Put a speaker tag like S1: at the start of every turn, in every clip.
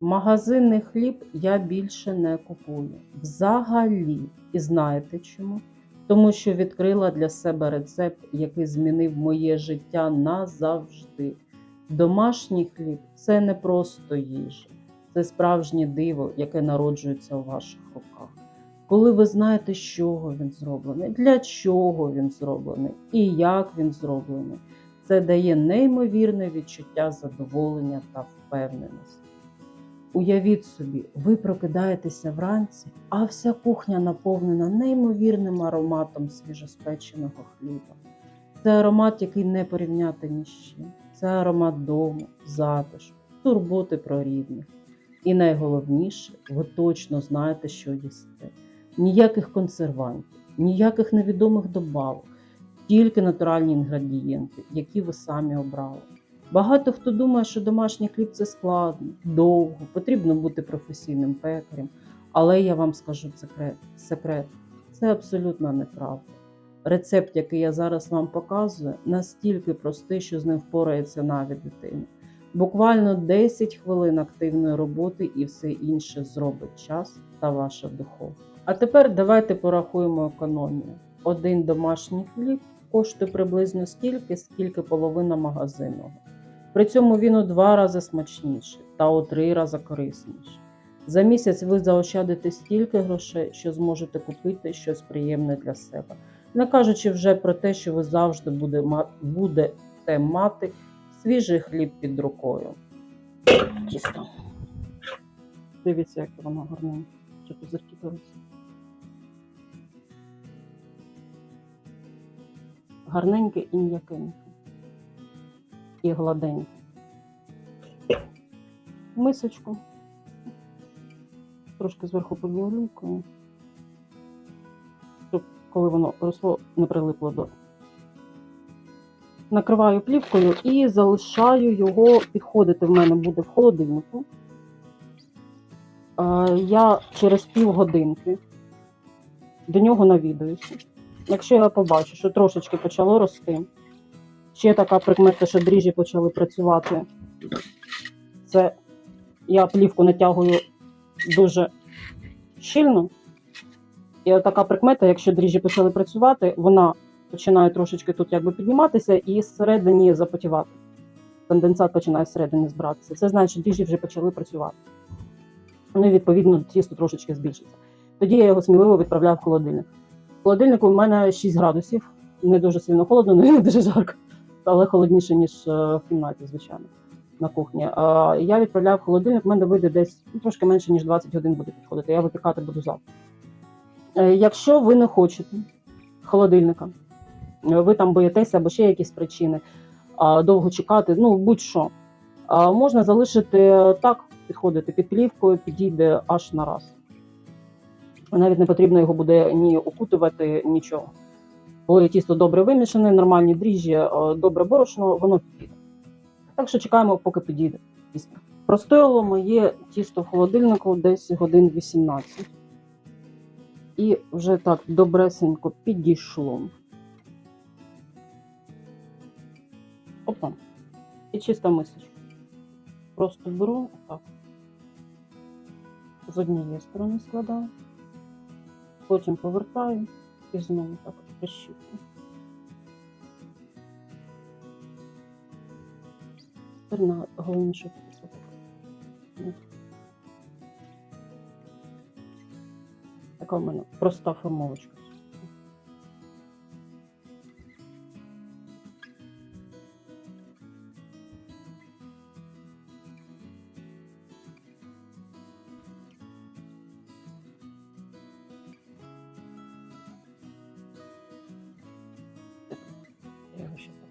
S1: Магазинний хліб я більше не купую. Взагалі. І знаєте чому? Тому що відкрила для себе рецепт, який змінив моє життя назавжди. Домашній хліб це не просто їжа, це справжнє диво, яке народжується у ваших руках. Коли ви знаєте, з чого він зроблений, для чого він зроблений і як він зроблений, це дає неймовірне відчуття задоволення та впевненості. Уявіть собі, ви прокидаєтеся вранці, а вся кухня наповнена неймовірним ароматом свіжоспеченого хліба. Це аромат, який не порівняти ні з чим. Це аромат дому, затишку, турботи про рідних. І найголовніше, ви точно знаєте, що їсте. Ніяких консервантів, ніяких невідомих добавок, тільки натуральні інгредієнти, які ви самі обрали. Багато хто думає, що домашній хліб це складно, довго, потрібно бути професійним пекарем. Але я вам скажу секрет, секрет. Це абсолютно неправда. Рецепт, який я зараз вам показую, настільки простий, що з ним впорається навіть дитина. Буквально 10 хвилин активної роботи і все інше зробить час та ваша духовка. А тепер давайте порахуємо економію. Один домашній хліб коштує приблизно стільки, скільки половина магазинного. При цьому він у два рази смачніший та у три рази корисніший. За місяць ви заощадите стільки грошей, що зможете купити щось приємне для себе, не кажучи вже про те, що ви завжди будете мати свіжий хліб під рукою. Чисто. Дивіться, як воно гарненько. Що козирки беруться. Гарненьке і м'якеньке. І гладеньке. Мисочку. Трошки зверху повіолюкою. Щоб коли воно росло, не прилипло до. Накриваю плівкою і залишаю його підходити в мене буде в холодильнику. Я через півгодинки до нього навідуюся. Якщо я побачу, що трошечки почало рости, ще така прикмета, що дріжджі почали працювати, це я плівку натягую дуже щільно. І така прикмета, якщо дріжджі почали працювати, вона починає трошечки тут якби підніматися і зсередині запотівати. Конденсат починає зсередині збиратися. Це значить, що дріжджі вже почали працювати. Ну і відповідно тісто трошечки збільшиться. Тоді я його сміливо відправляю в холодильник. В холодильнику у мене 6 градусів, не дуже сильно холодно, але не дуже жарко, але холодніше, ніж е, в кімнаті, звичайно, на кухні. Я відправляю в холодильник, в мене вийде десь ну, трошки менше, ніж 20 годин буде підходити. Я випікати буду завтра. Е, Якщо ви не хочете холодильника, ви там боїтеся або ще якісь причини, довго чекати, ну будь-що, можна залишити так, підходити під плівкою, підійде аж на раз. Навіть не потрібно його буде ні окутувати, нічого. Коли тісто добре вимішане, нормальні дріжджі, е, добре борошно, воно підійде. Так що чекаємо, поки підійде тісто. Простояло моє тісто в холодильнику десь годин 18. І вже так добресенько підійшло. Опа. І чиста мисочка. Просто беру так. З однієї сторони складаю, потім повертаю і знову так прищіпку. Тепер на головніше кусок. Така в мене проста формовочка.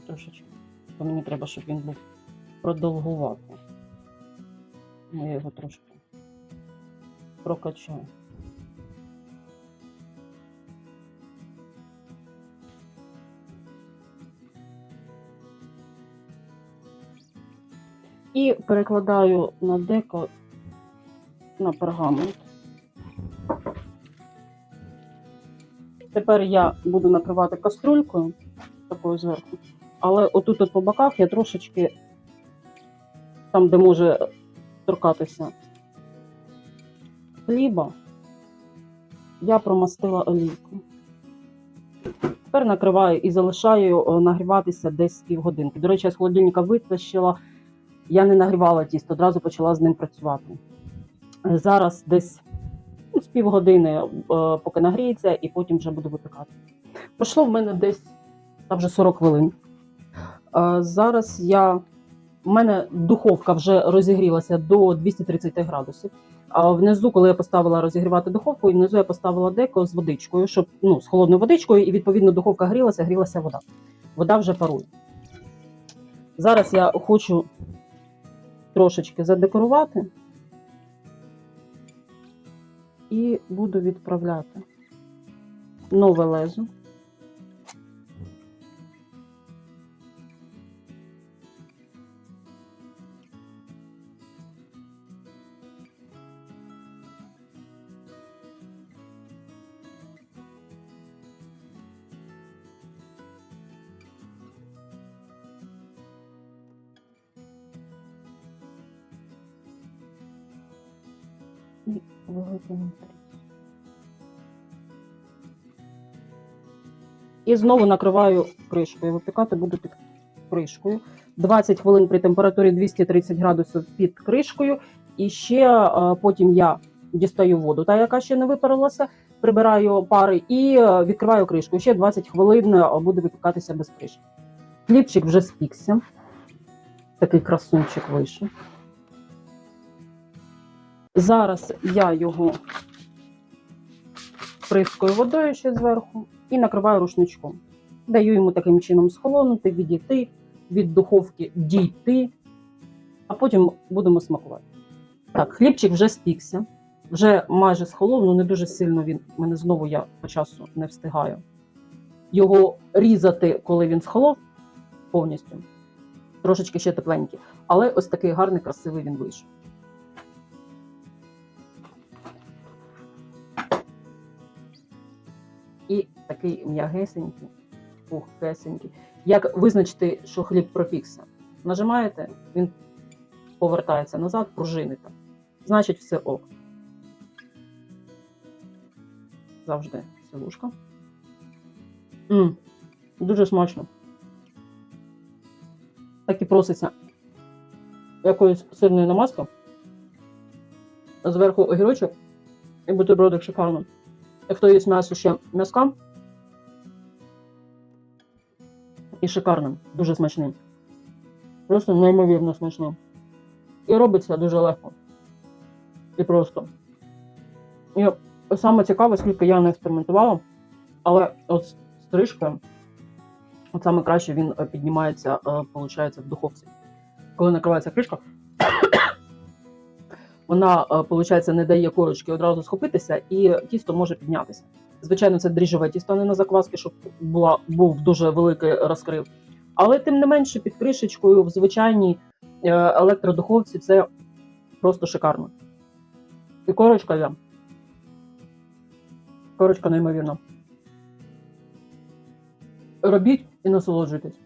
S1: Трошечки. Бо мені треба, щоб він був продовгуватий. Ну, Я його трошки прокачаю. І перекладаю на деко на пергамент. Тепер я буду накривати каструлькою такою зверху. Але отут от по боках я трошечки, там, де може торкатися хліба я промастила олійку. Тепер накриваю і залишаю нагріватися десь півгодинки. До речі, я з холодильника витащила. Я не нагрівала тісто, одразу почала з ним працювати. Зараз десь ну, з півгодини, поки нагріється, і потім вже буду випікати. Пройшло в мене десь там вже 40 хвилин. Зараз я. У мене духовка вже розігрілася до 230 градусів. А внизу, коли я поставила розігрівати духовку, і внизу я поставила деко з водичкою, щоб ну, з холодною водичкою, і відповідно духовка грілася, грілася вода. Вода вже парує. Зараз я хочу трошечки задекорувати і буду відправляти нове лезо. І великий натрій. І знову накриваю кришкою. Випікати буду під кришкою. 20 хвилин при температурі 230 градусів під кришкою. І ще е, потім я дістаю воду, та яка ще не випарилася, прибираю пари і е, відкриваю кришку. Ще 20 хвилин е, буде випікатися без кришки. Хлібчик вже спікся. Такий красунчик вийшов. Зараз я його прискою водою ще зверху і накриваю рушничком. Даю йому таким чином схолонути, відійти, від духовки дійти, а потім будемо смакувати. Так, хлібчик вже спікся, вже майже схолов, але не дуже сильно він. Мене знову я по часу не встигаю. Його різати, коли він схолов повністю. Трошечки ще тепленький. Але ось такий гарний, красивий він вийшов. І такий м'ягесенький, пухкесенький. Як визначити, що хліб пропікся? Нажимаєте, він повертається назад, пружинить. Значить, все ок. Завжди силушка. М, Дуже смачно. Так і проситься якоїсь сирної намазки. Зверху огірочок і бутербродик шикарно. Хто їсть м'ясо ще м'язка. І шикарним, дуже смачним. Просто неймовірно смачним. І робиться дуже легко. І просто. І саме цікаве, скільки я не експериментувала, але от з стрижкою, от саме краще він е, піднімається, виходить, в духовці. Коли накривається кришка, вона, виходить, не дає корочки одразу схопитися, і тісто може піднятися. Звичайно, це дріжджове тісто, а не на закваски, щоб була, був дуже великий розкрив. Але тим не менше, під кришечкою в звичайній е, електродуховці це просто шикарно. І корочка є. Корочка неймовірна. Робіть і насолоджуйтесь.